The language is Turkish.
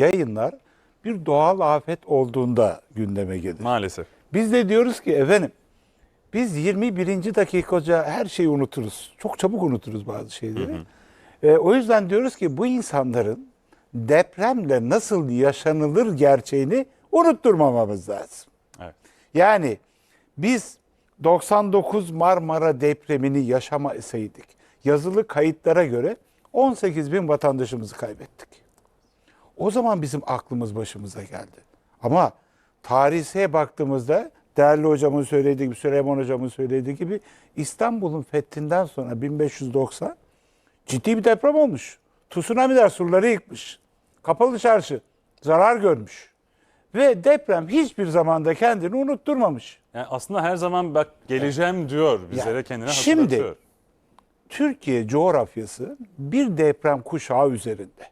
yayınlar bir doğal afet olduğunda gündeme gelir. Maalesef. Biz de diyoruz ki efendim biz 21. dakikaca her şeyi unuturuz. Çok çabuk unuturuz bazı şeyleri. E, o yüzden diyoruz ki bu insanların depremle nasıl yaşanılır gerçeğini unutturmamamız lazım. Evet. Yani biz 99 Marmara depremini yaşamasaydık yazılı kayıtlara göre 18 bin vatandaşımızı kaybettik. O zaman bizim aklımız başımıza geldi. Ama tarihseye baktığımızda değerli hocamın söylediği gibi, Süleyman hocamın söylediği gibi İstanbul'un fethinden sonra 1590 ciddi bir deprem olmuş. Tsunamiler surları yıkmış. Kapalı çarşı zarar görmüş. Ve deprem hiçbir zamanda kendini unutturmamış. Yani aslında her zaman bak geleceğim diyor bizlere Ya, kendine şimdi- hatırlatıyor. Türkiye coğrafyası bir deprem kuşağı üzerinde.